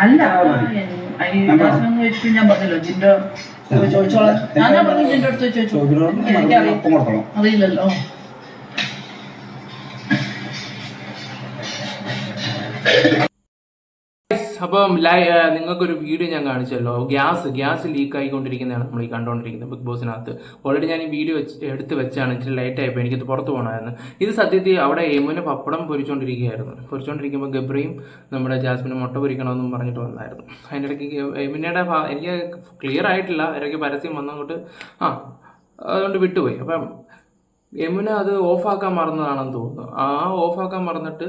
അല്ല ഈ ജാസ്മിൻ ഞാൻ പറഞ്ഞല്ലോ ജിൻഡോ ചോദിച്ചോളാം. ഞാൻ പറഞ്ഞു ജിൻഡോ അടുത്ത് അപ്പം ലൈ നിങ്ങൾക്കൊരു വീഡിയോ ഞാൻ കാണിച്ചല്ലോ. ഗ്യാസ് ഗ്യാസ് ലീക്ക് ആയിക്കൊണ്ടിരിക്കുന്നതാണ് നമ്മൾ ഈ കണ്ടുകൊണ്ടിരിക്കുന്നത് ബിഗ് ബോസിനകത്ത്. ഓൾറെഡി ഞാൻ ഈ വീഡിയോ വെച്ച് എടുത്ത് വെച്ചാണ് ഇച്ചിരി ലൈറ്റ് ആയപ്പോൾ എനിക്കത് പുറത്ത് പോകണമായിരുന്നു ഇത് സത്യത്തിൽ അവിടെ യമുന പപ്പടം പൊരിച്ചുകൊണ്ടിരിക്കുകയായിരുന്നു പൊരിച്ചുകൊണ്ടിരിക്കുമ്പോൾ ഗബ്രയും നമ്മുടെ ജാസ്മിന് മുട്ട പൊരിക്കണമെന്നും പറഞ്ഞിട്ട് വന്നായിരുന്നു. അതിന്റെ ഇടയ്ക്ക് യമുനയുടെ എനിക്ക് ക്ലിയർ ആയിട്ടില്ല. ഇടയ്ക്ക് പരസ്യം വന്നങ്ങോട്ട് ആ അതുകൊണ്ട് വിട്ടുപോയി. അപ്പം യമുന അത് ഓഫാക്കാൻ മറന്നതാണെന്ന് തോന്നുന്നു. ആ ഓഫാക്കാൻ മറന്നിട്ട്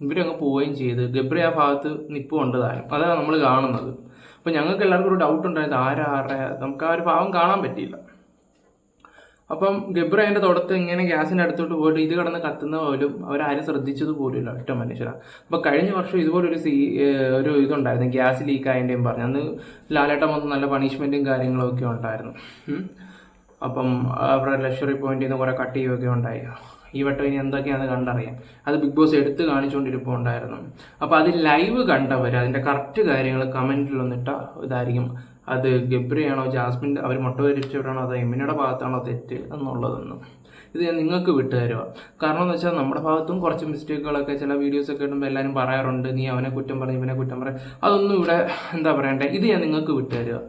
ഇവരങ്ങ് പോവുകയും ചെയ്ത് ഗബ്രി ആ ഭാഗത്ത് നിപ്പ് കൊണ്ടതായും അതാണ് നമ്മൾ കാണുന്നത്. അപ്പോൾ ഞങ്ങൾക്ക് എല്ലാവർക്കും ഒരു ഡൗട്ട് ഉണ്ടായത് ആരാ ആരുടെ നമുക്ക് ആ ഒരു ഭാവം കാണാൻ പറ്റിയില്ല. അപ്പം ഗബ്രി അതിന്റെ തുടത്ത് ഇങ്ങനെ ഗ്യാസിന്റെ അടുത്തോട്ട് പോയിട്ട് ഇത് കിടന്ന് കത്തുന്ന പോലും അവരാരും ശ്രദ്ധിച്ചത് പോലുമില്ല ഒറ്റ മനുഷ്യരാണ് അപ്പോൾ കഴിഞ്ഞ വർഷം ഇതുപോലൊരു സീ ഒരു ഇതുണ്ടായിരുന്നു. ഗ്യാസ് ലീക്ക് ആയതിന്റെയും പറഞ്ഞു. അന്ന് ലാലേട്ടം വന്ന് നല്ല പണിഷ്മെന്റും കാര്യങ്ങളൊക്കെ ഉണ്ടായിരുന്നു. അപ്പം അവരുടെ ലക്ഷറി പോയിന്റിൽ നിന്ന് കുറേ കട്ട് ചെയ്യുകയൊക്കെ ഉണ്ടായി. ഈ വട്ടം ഇനി എന്തൊക്കെയാണെന്ന് കണ്ടറിയാം. അത് ബിഗ് ബോസ് എടുത്ത് കാണിച്ചുകൊണ്ടിരിപ്പുണ്ടായിരുന്നു അപ്പോൾ അത് ലൈവ് കണ്ടവർ അതിന്റെ കറക്റ്റ് കാര്യങ്ങൾ കമന്റിൽ വന്നിട്ട് ഇതായിരിക്കും. അത് ഗബ്രിയാണോ ജാസ്മിൻ അവർ മുട്ട വരിച്ചവരാണോ അതോ എമ്മിനയുടെ ഭാഗത്താണോ തെറ്റ് എന്നുള്ളതൊന്നും. ഇത് ഞാൻ നിങ്ങൾക്ക് വിട്ടുതരുക കാരണം എന്ന് വെച്ചാൽ നമ്മുടെ ഭാഗത്തും കുറച്ച് മിസ്റ്റേക്കുകളൊക്കെ ചില വീഡിയോസൊക്കെ ഇടുമ്പോൾ എല്ലാവരും പറയാറുണ്ട് നീ അവനെ കുറ്റം പറഞ്ഞു ഇവനെ കുറ്റം പറയും അതൊന്നും ഇവിടെ എന്താ പറയണ്ടേ? ഇത് ഞാൻ നിങ്ങൾക്ക് വിട്ടുതരുക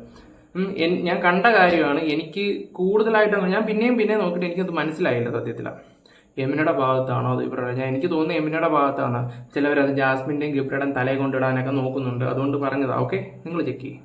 ഞാൻ കണ്ട കാര്യമാണ്. എനിക്ക് കൂടുതലായിട്ട് ഞാൻ പിന്നെയും പിന്നെയും നോക്കിയിട്ട് എനിക്കത് മനസ്സിലായില്ല സത്യത്തിലാണ് യമുനയുടെ ഭാഗത്താണോ അത് ഇവരുടെ? ഞാൻ എനിക്ക് തോന്നുന്നത് യമുനയുടെ ഭാഗത്താണ് ചിലവരത് ജാസ്മിന്റെയും ഗിബ്രയുടെയും തലയെ കൊണ്ടിടാനൊക്കെ നോക്കുന്നുണ്ട്. അതുകൊണ്ട് പറഞ്ഞതാ. ഓക്കെ നിങ്ങൾ ചെക്ക് ചെയ്യും.